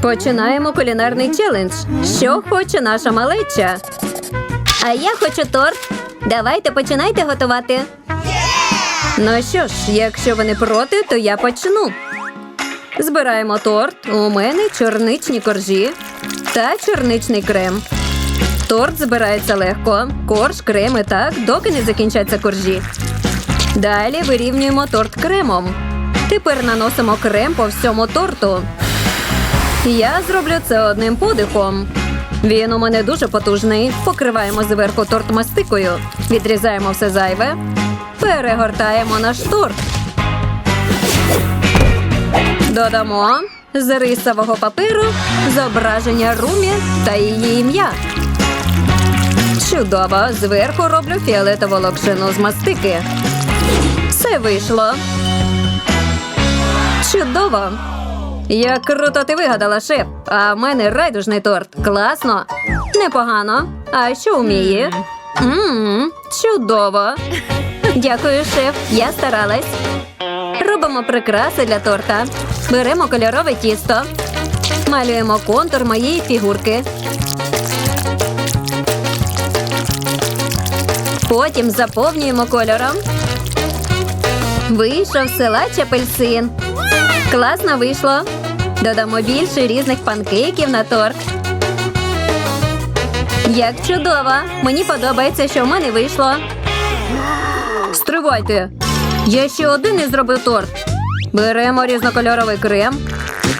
Починаємо кулінарний челендж. Що хоче наша малеча? А я хочу торт. Давайте починайте готувати. Ну що ж, якщо ви не проти, то я почну. Збираємо торт. У мене чорничні коржі та чорничний крем. Торт збирається легко. Корж, крем і так, доки не закінчаться коржі. Далі вирівнюємо торт кремом. Тепер наносимо крем по всьому торту. Я зроблю це одним подихом. Він у мене дуже потужний. Покриваємо зверху торт мастикою, відрізаємо все зайве, перегортаємо наш торт. Додамо з рисового паперу зображення румі та її ім'я. Чудово! Зверху роблю фіолетову локшину з мастики. Все вийшло. Чудово! Як круто ти вигадала, шеф. А в мене райдужний торт. Класно. Непогано. А що вміє? Мм, чудово. Дякую, шеф. Я старалась. Робимо прикраси для торта. Беремо кольорове тісто. Малюємо контур моєї фігурки. Потім заповнюємо кольором. Вийшов силач апельсин. Класно вийшло. Додамо більше різних панкейків на торт. Як чудово! Мені подобається, що в мене вийшло. Стривайте. Я ще один не зробив торт. Беремо різнокольоровий крем,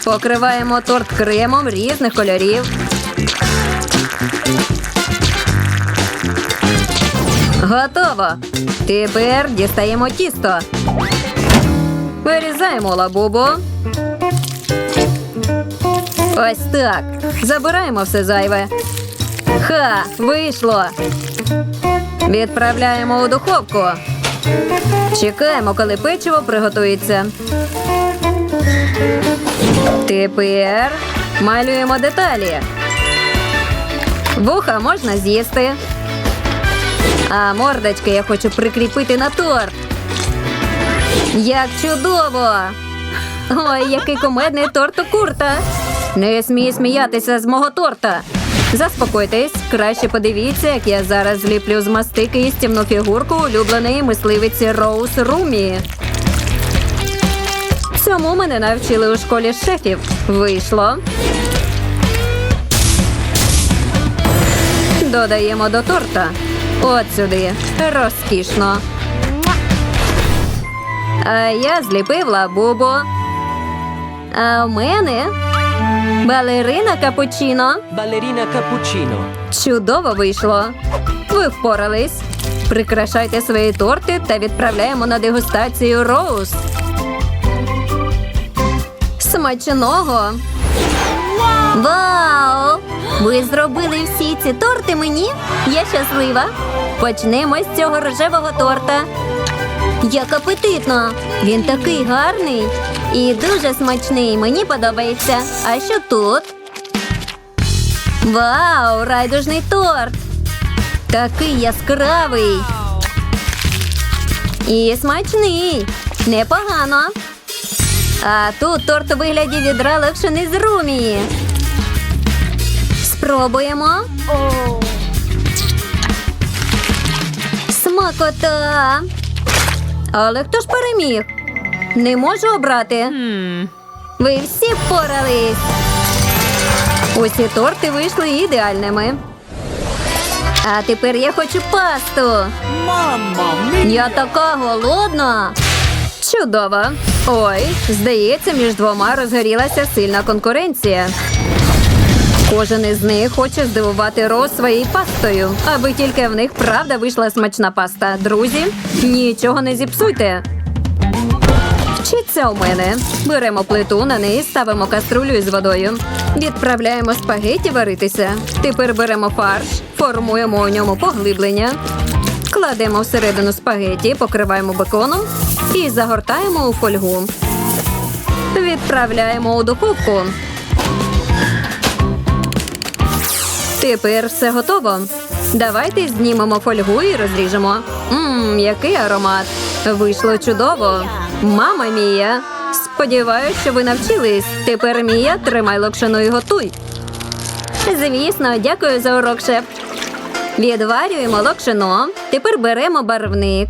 покриваємо торт кремом різних кольорів. Готово. Тепер дістаємо тісто. Вирізаємо лабубу. Ось так. Забираємо все зайве. Ха, вийшло. Відправляємо у духовку. Чекаємо, коли печиво приготується. Тепер малюємо деталі. Вуха можна з'їсти. А мордочки я хочу прикріпити на торт. Як чудово! Ой, який комедний торт у курта! Не смій сміятися з мого торта. Заспокойтесь, краще подивіться, як я зараз зліплю з мастики істівну фігурку улюбленої мисливиці Роуз Румі. Цьому мене навчили у школі шефів. Вийшло. Додаємо до торта. От сюди. Розкішно. А я зліпив лабубу. А в мене балерина капучино. Ballerina cappuccino. Чудово вийшло. Ви впорались. Прикрашайте свої торти та відправляємо на дегустацію Роуз. Смачного. Вау! Ви зробили всі ці торти мені? Я щаслива. Почнемо з цього рожевого торта. Як апетитно! Він такий гарний і дуже смачний. Мені подобається. А що тут? Вау, райдужний торт! Такий яскравий. І смачний. Непогано. А тут торт у вигляді відра локшини з румії. Спробуємо. Смакота. Але хто ж переміг? Не можу обрати. Ви всі впорались. Усі торти вийшли ідеальними. А тепер я хочу пасту. Mia! Я така голодна. Чудово. Ой, здається, між двома розгорілася сильна конкуренція. Кожен із них хоче здивувати Роз своєю пастою, аби тільки в них правда вийшла смачна паста. Друзі, нічого не зіпсуйте. Вчиться у мене. Беремо плиту, на неї ставимо каструлю із водою. Відправляємо спагеті варитися. Тепер беремо фарш, формуємо у ньому поглиблення. Кладемо всередину спагеті, покриваємо беконом і загортаємо у фольгу. Відправляємо у духовку. Тепер все готово. Давайте знімемо фольгу і розріжемо. Мм, який аромат! Вийшло чудово. Мама мія! Сподіваюсь, що ви навчились. Тепер Мія, тримай локшину і готуй. Звісно, дякую за урок, шеф. Відварюємо локшино. Тепер беремо барвник.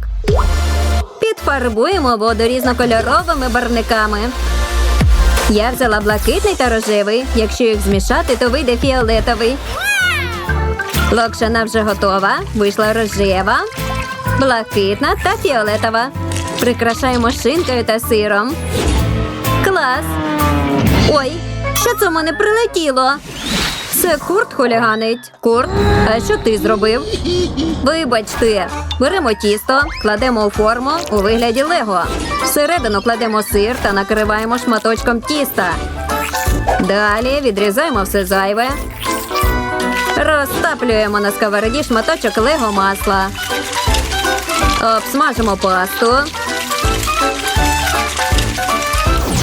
Підфарбуємо воду різнокольоровими барвниками. Я взяла блакитний та рожевий. Якщо їх змішати, то вийде фіолетовий. Локшина вже готова. Вийшла рожева, блакитна та фіолетова. Прикрашаємо шинкою та сиром. Клас! Ой, що це в мене прилетіло? Це Курт хуліганить. Курт, а що ти зробив? Вибачте, беремо тісто, кладемо у форму у вигляді лего. Всередину кладемо сир та накриваємо шматочком тіста. Далі відрізаємо все зайве. Розтаплюємо на сковороді шматочок лего масла. Обсмажимо пасту.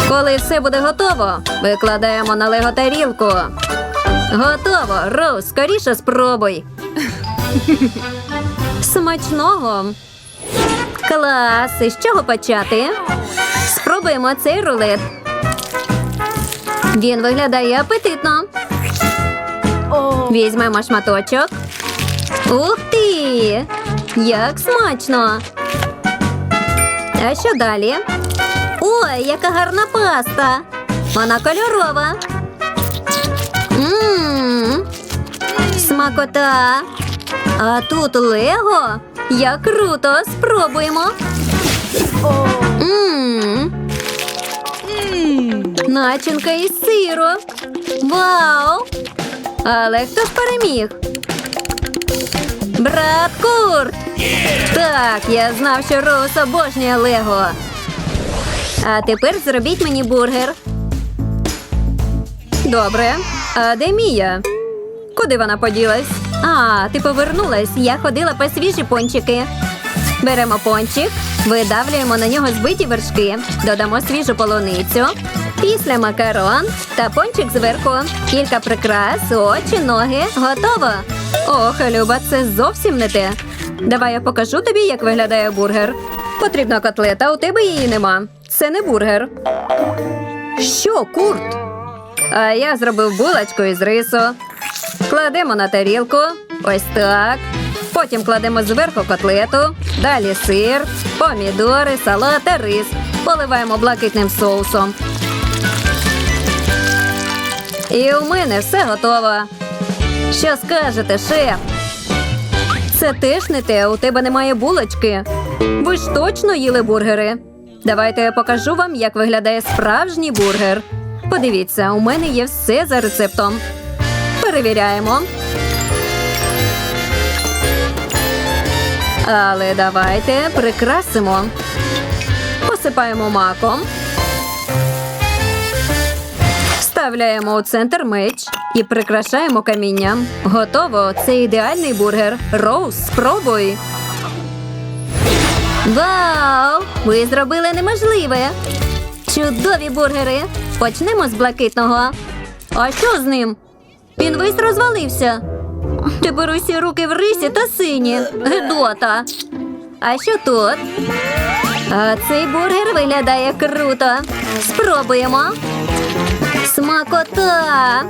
Коли все буде готово, викладаємо на лего тарілку. Готово! Роуз, скоріше спробуй. Смачного. Клас! З чого почати? Спробуємо цей рулет. Він виглядає апетитно. Візьмемо шматочок. Ух ти! Як смачно! А що далі? Ой, яка гарна паста! Вона кольорова. Мм, смакота. А тут Лего? Як круто! Спробуємо. Мм. Начинка із сиру. Вау! Але хто ж переміг? Брат Курт! Так, я знав, що Роуз обожнює Лего. А тепер зробіть мені бургер. Добре. А де Мія? Куди вона поділась? А, ти повернулась. Я ходила по свіжі пончики. Беремо пончик, видавлюємо на нього збиті вершки, додамо свіжу полуницю, після макарон та пончик зверху. Кілька прикрас, очі, ноги. Готово. Ох, Люба, це зовсім не те. Давай я покажу тобі, як виглядає бургер. Потрібна котлета, у тебе її нема. Це не бургер. Що, курт? А я зробив булочку із рису. Кладемо на тарілку. Ось так. Потім кладемо зверху котлету, далі сир, помідори, салат та рис. Поливаємо блакитним соусом. І у мене все готово. Що скажете, шеф? Це теж не те, у тебе немає булочки. Ви ж точно їли бургери. Давайте я покажу вам, як виглядає справжній бургер. Подивіться, у мене є все за рецептом. Перевіряємо. Але давайте прикрасимо. Посипаємо маком. Вставляємо у центр меч і прикрашаємо камінням. Готово! Це ідеальний бургер. Роуз, спробуй. Вау! Ви зробили неможливе. Чудові бургери. Почнемо з блакитного. А що з ним? Він весь розвалився. Тепер усі руки в рисі та сині. Гедота. А що тут? А цей бургер виглядає круто. Спробуємо. Смакота.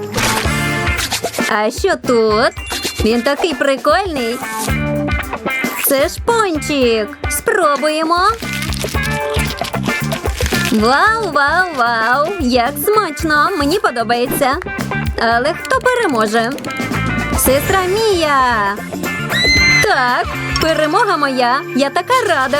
А що тут? Він такий прикольний. Це ж пончик. Спробуємо. Вау, вау, вау! Як смачно! Мені подобається. Але хто переможе? Сестра Мія. Так, перемога моя. Я така рада.